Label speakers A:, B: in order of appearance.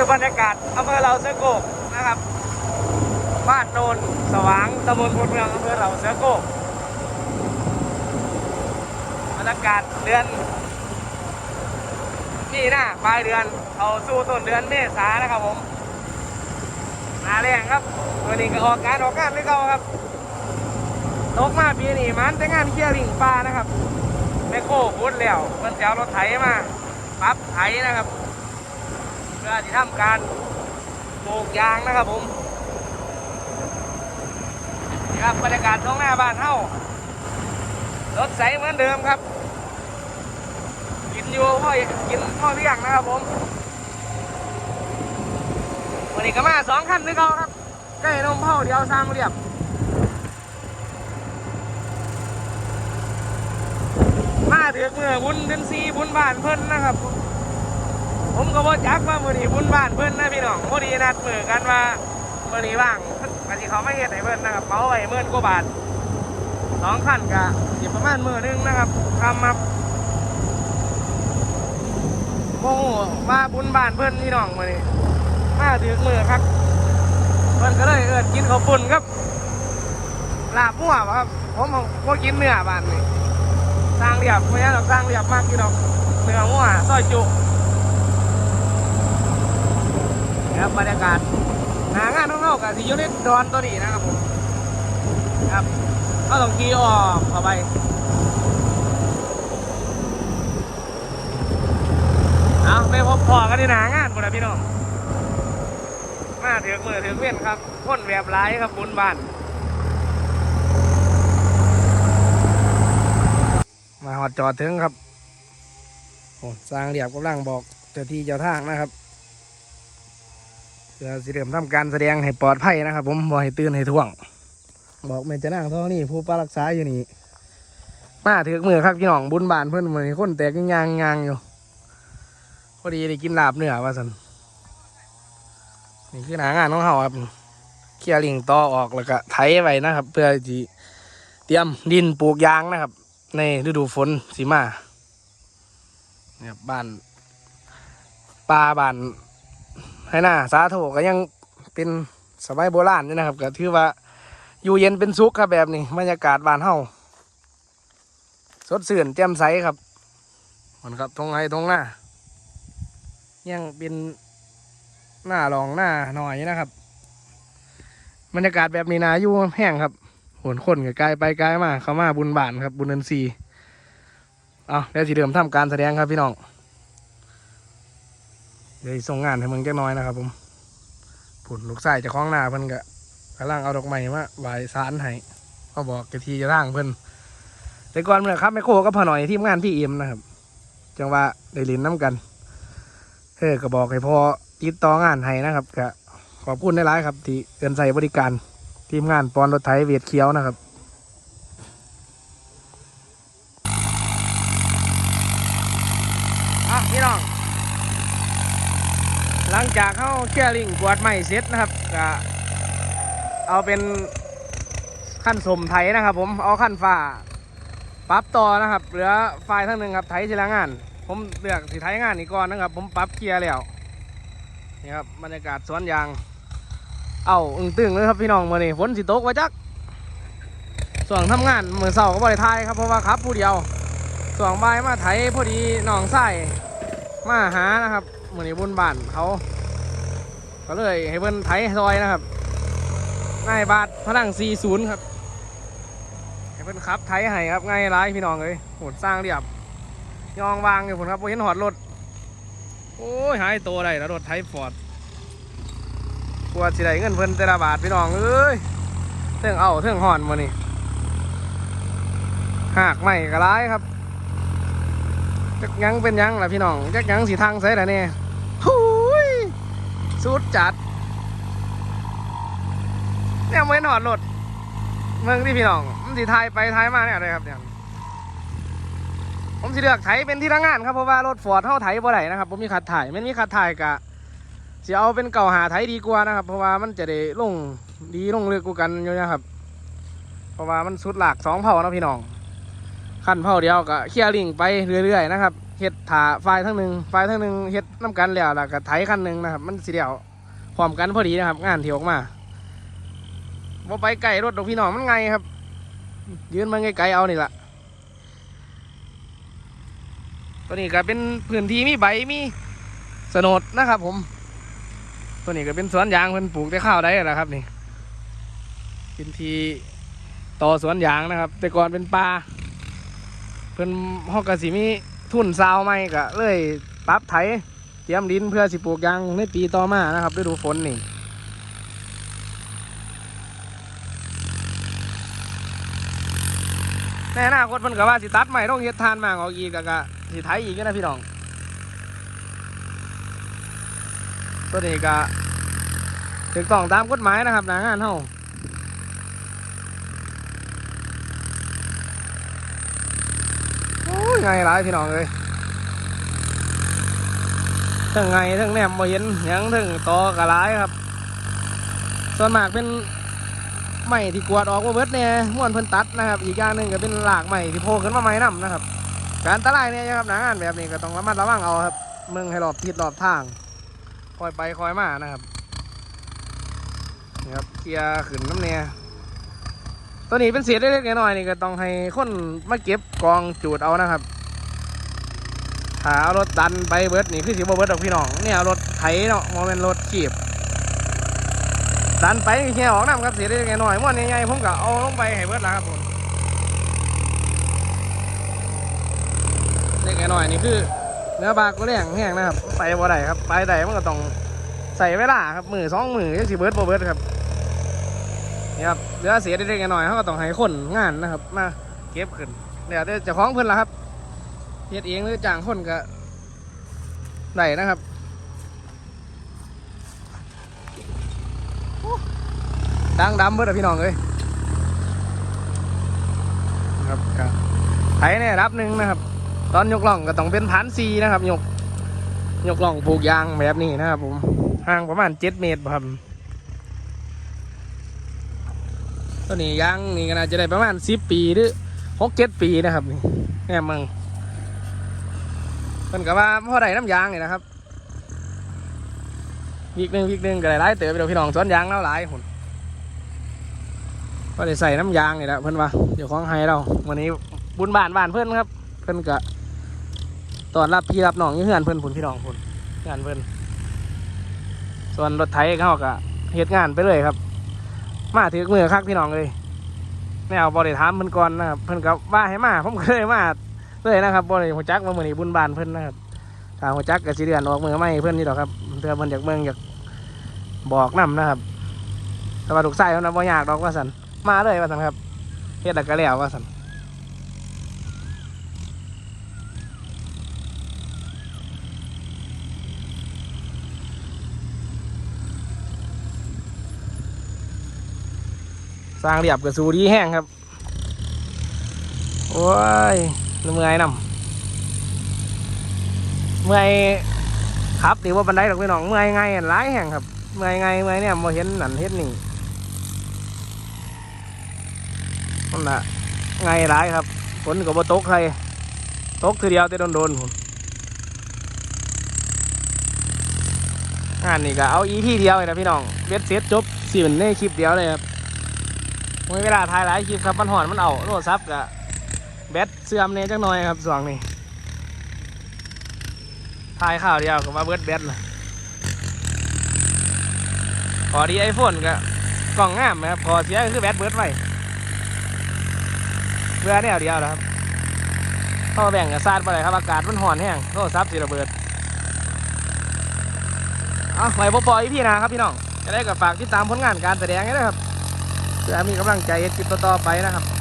A: อบรรยากาศอำเภอเราเสือโกกนะครับ บ้านโนนสว่างตำบลพลเมืองอำเภอเราเสือโกกบรรยากาศเดือนนี่นะปลายเดือนเอาสู้ต้นเดือนเมษานะครับผมหนาแรงครับวันนี้ก็ออกการออกงานด้วยเขาครับตกมาปีนี้มันแต่งานเคลียร์ลิงปลานะครับแมคโครพุดแล้วเพิ่นจะเอารถไถมาปรับไถนะครับ เพื่อที่ทำการปลูกยางนะครับผมนี่ครับบรรยากาศท้องหน้าบ้านเฮ้ารถใสเหมือนเดิมครับ กินอยู่พ่อกินพ่อเลี้ยงนะครับผมวันนี้ก็มาสองคันด้วยเขาครับใกล้นมเผาเดียวสร้างเรียบมาถือเมื่อบุญเป็นซีบุญบ้านเพิ่นนะครับ ผมก็บ่จักว่ามื้อนี้บุญบ้านเพิ่นนะพี่น้องพอดีนัดมือกันว่ามื้อนี้ว่างปฏิเขาไม่เฮ็ดให้เพิ่นนะครับเมาไว้หมื่นกว่าบาทสองคันก็สิประมาณมื้อหนึงนะครับทำมาโอ้โหว่าบุญบ้านเพิ่นพี่น้องมื้อนี้มาถือมือครับเพิ่นก็เลยเอิ้นกินข้าวปุ้นครับลาบมั่วครับผมบ่กินเนื้อบ้านนี่สร้างเรียบไม่ใช่หรอกสร้างเรียบมากพี่น้องเนื้อมั่วซอยจุ ครับบรรยากาศหนางานนองๆกับสิอยูนิดอนตัวนี้นะครับผมครับก็ต้องขี่ออกเข้าไปเอาไปพบพอกันที่หนางานบุญพี่น้องมาถือมือถือเวียนครับพ่นแบบร้ายครับบุญบ้านมาหอดจอดถึงครับโอ้สร้างเรียบกำลังบอกเจ้าที่เจ้าทางนะครับ พื่อสิเริ่มทำการแสดงให้ปลอดภัยนะครับ ผมบอกให้ตื่นให้ท่วง บอกแม่จะนั่งท้องนี่ผู้ปารักษาอยู่นี่มาถือมือครับพี่น้องบุญบานเพื่อนเหมือนคนแตกยางยางอยู่พอดีได้กินลาบเนื้อว่าสันนี่คือหนางานของเขาครับเคลียร์ลิงต่อออกแล้วก็ไถไว้นะครับ เพื่อที่เตรียมดินปลูกยางนะครับ ในฤดูฝนสีมาเนี่ยบ้านปลาบ้าน ให้หน้าสาโถก็ยังเป็นสมัยโบราณอยู่นะครับก็ถือว่าอยู่เย็นเป็นสุขครับแบบนี้บรรยากาศบานเฮาสดสื่นแจ่มใสครับมันครับทงไห้ทงหน้า ยังเป็นหน้ารองหน้าหน่อยนะครับบรรยากาศแบบนี้นาอยู่แห้งครับหนคนกับกายไปกายมาเข้ามาบุญบานครับบุญเนินซีเอาเดี๋ยวสิเดิมทำการแสดงครับพี่น้อง เดี๋ยวส่งงานให้มึงจักน้อยนะครับ ผมผุนลูกไส้จะคล้องหน้าเพิ่นก็กำลังเอาดอกไม้มาไหวสารให้เขาบอกกะทีจะร่างเพิ่นแต่ก่อนเมื่อครับแม่โคก็พอหน่อยทีมงานพี่เอ็มนะครับ จังว่าได้ลินน้ำกันเออก็บอกให้พอติดต่องานให้นะครับก็ขอบคุณได้หลายครับ ที่เอินใส่บริการทีมงานปอนรถไถเวียดเคี้ยวนะครับ อะพี่น้อง หลัง จากเขาเคลียร์ลิงกวาดไม้เสร็จนะครับก็เอาเป็นขั้นสมไถนะครับ ผมเอาขั้นฟ้าปรับต่อนะครับ เหลือไฟทั้งหนึ่งครับไถทีละงาน ผมเลือกสิไถงานนี้ก่อนนะครับ ผมปรับเคลียร์แล้วนี่ครับบรรยากาศสวนยาง เอาอึ้งตึงเลยครับพี่น้องมื่อนี้ฝนสิตกไว้จักส่วนทำงานมือเสาร์ก็บริทายครับเพราะว่าครับผู้เดียวส่วนบ่ายมาไถพอดีหนองไส้มาหานะครับมือนี้บุญบ้านเขา ก็เลยให้เพิ่นไถซอยนะครับนายบาทพลัง40 ครับให้เพิ่นขับไถให้ครับง่ายร้ายพี่น้องเลยโหดสร้างเรียบยองวางอยู่ผมครับเห็นหอดรถโอ้ยหายตัวได้แล้วรถไถฟอร์ดกลัวสิได้เงินเพิ่นแต่ละบาทพี่น้องเอ้ยเทิงเอาเทิงหอนมานี่หากไม่ก็ร้ายครับจักยังเป็นยังล่ะพี่น้องจักยังสีทางใส่ละเนี่ยหูย สุดจัด เนี่ยไม่นหอดรถเมืองที่พี่น้องมันสีทายไปทายมาเนี่ยอะไรครับเนี่ยผมสิเลือกไถเป็นที่ทางงานครับเพราะว่ารถฟอร์ดเท่าไถบ่ได้นะครับผมมีขัดถ่ายไม่มีขัดถ่ายกะสิเอาเป็นเก่าหาไถดีกว่านะครับ เพราะว่ามันจะได้ลงดีลงเรือกกูกันอยู่นะครับ เพราะว่ามันสุดหลากสองเผ่านะพี่น้องขั้นเผ่าเดียวก็เคลียร์ลิงไปเรื่อยๆนะครับ เฮ็ดถาฝ่ายทั้งหนึ่งฝ่ายทั้งหนึ่งเฮ็ดน้ำกันแล้วแล้วก็ไถคันหนึ่งนะครับ มันสิเดียวพร้อมกันพอดีนะครับ งานที่ออกมาบ่ไปไกลรถดอกพี่น้องมันไงครับ ยืนมาไกลๆเอานี่ล่ะตัวนี้ก็เป็นพื้นที่มีใบมีสนดนะครับ ผม ตัวนี้ก็เป็นสวนยางเพิ่นปลูกได้ข้าวได้แหละครับ นี่พื้นที่ต่อสวนยางนะครับ แต่ก่อนเป็นป่าเพิ่นฮอกกะสิมี ทุนซาวใหม่ก็เลยปรับไถเตรียมดินเพื่อสิปลูกยางในปีต่อมานะครับฤดูฝนนี่ในอนาคตเพิ่นก็ว่าสิตัดใหม่ต้องเฮ็ดทานมากออกอีกแล้วก็สิไถอีกนะพี่น้องตัวนี้ก็ถูกต้องตามกฎหมายนะครับหนางานเฮาโอ้ย ไงหลายพี่น้องเลยทั้งไงทั้งแนมบ่เห็นยังทั้งตอกระหลายครับ ส่วนมากเป็นไม้ที่กวดออกมาเบิดเนี่ยม้วนเพิ่นตัดนะครับ อีกอย่างหนึ่งก็เป็นหลากไม้ที่โผล่ขึ้นมาใหม่นํนะครับ การตะไลเนี่ยนะครับหนางานแบบนี้ก็ต้องระมัดระวังเอาครับเมืองให้รอบทิศรอบทางคอยไปคอยมานะครับนี่ครับเกียร์ขึ้นน้ำเนี่ย ตัวนี้เป็นเศษเล็กๆน้อยๆนี่ก็ต้องให้คนมาเก็บกองจูดเอานะครับถ้าเอารถดันไปเบิดนี่คือสิบเบิดดอกพี่น้องเนี่ยรถไถเนาะโมเมนรถขีบดันไปแค่ออกน้ำครับเศษเล็กๆน้อยๆม้วนใหญ่ๆผมก็เอาลงไปให้เบิดแล้วครับผมเล็กๆน้อยๆนี่คือเนื้อบากก็แรงแห้งนะครับ ไปบ่ได้ครับ ไปได้มันก็ต้องใส่เวลาครับมือสองมือยังสิเบิร์ดบ่เบิร์ดครับ นี่ครับเหลือเสียเล็กน้อยเขาก็ต้องให้คนงานนะครับ มาเก็บขึ้นเดี๋ยวจะคล้องเพิ่นละครับเฮ็ดเองหรือจ้างคนก็ได้นะครับดังดำเบิดอะพี่น้องเอ้ยนะครับไถเนี่ยรับหนึ่งนะครับ ตอนยกล่องก็ต้องเป็นฐานซีนะครับ ยก ยกล่องปลูกยางแบบนี้นะครับผมห่างประมาณเจ็ดเมตรครับ ตัวนี้ยางนี่ก็น่าจะได้ประมาณสิบปีหรือหกเจ็ดปีนะครับนี่แง่มึงเพิ่นก็ว่าพ่อได้น้ำยางนี่นะครับวีกหนึ่งวีกหนึ่งก็ได้หลายเติบไปเดี๋ยวพี่น้องสวนยางแล้วหลายหุ่นก็ได้ใส่น้ำยางนี่แหละเพิ่อนว่าเดี๋ยวของให้เราวันนี้บุญบานบานเพิ่อนครับ เพิ่อนก็ตอนรับพี่รับน้องยู่เฮือนเพิ่อนผุนพี่น้องผุนงานเพิ่อนส่วนรถไถเขาก็เฮ็ดงานไปเลยครับ มาถือมือคักพี่น้องเลยแนวบริถามเพิ่นก่อนนะครับเพิ่นกับว่าให้มาผมเคยมาเลยนะครับบริหัวจักมาเมื่อนี้บุญบานเพิ่นนะครับถ้าหัวจักกับสีเดือนออกมือไม่เพิ่นนี่ดอกครับเพื่อเพิ่นอยากเมืองอยากบอกนํนะครับแต่ว่าถูกชายเพิ่นะบ่ยากดอกว่าสันมาเลยว่าสันครับเฮ็ดแล้วก็แล้วว่าสัน สร้างเรียบกับสูดีแห้งครับ โอ้ยเมื่อยนำเมื่อยครับดีว่าบันไดหรอกพี่น้องเมื่อยไงอันร้ายแห้งครับ เมื่อยไงเมื่อยเนี่ยมาเห็นหนันเห็นนี่นั่นละไงร้ายครับฝนกับบ่ตกใครตกทีเดียวแต่โดนๆผมงานนี่ก็เอาอีพีเดียวเลยนะพี่น้องเบ็ดเสร็จจบสี่เป็นในคลิปเดียวเลยครับ มีเวลาถ่ายหลายคลิปครับมันหอนมันเอาโทรศัพท์กับแบตเสื่อมเนี่ยจังหน่อยครับส่วงนี้ถ่ายข่าวเดียวก็มาเบิดแบตเลยพอดีไอโฟนก็กล่องงามนะครับพอเสียก็คือแบตเบิดไว้เบื่อแนวเดียวนะครับเข้าแบ่งกับซาดไปเลยครับอากาศมันหอนแห้งโทรศัพท์สิระเบิดเอาไว้พอปล่อยพี่นะครับพี่น้องจะได้กับฝากติดตามผลงานการแสดงให้ด้ครับ พื่อมีกำลังใจคลิปต่อๆไปนะครับ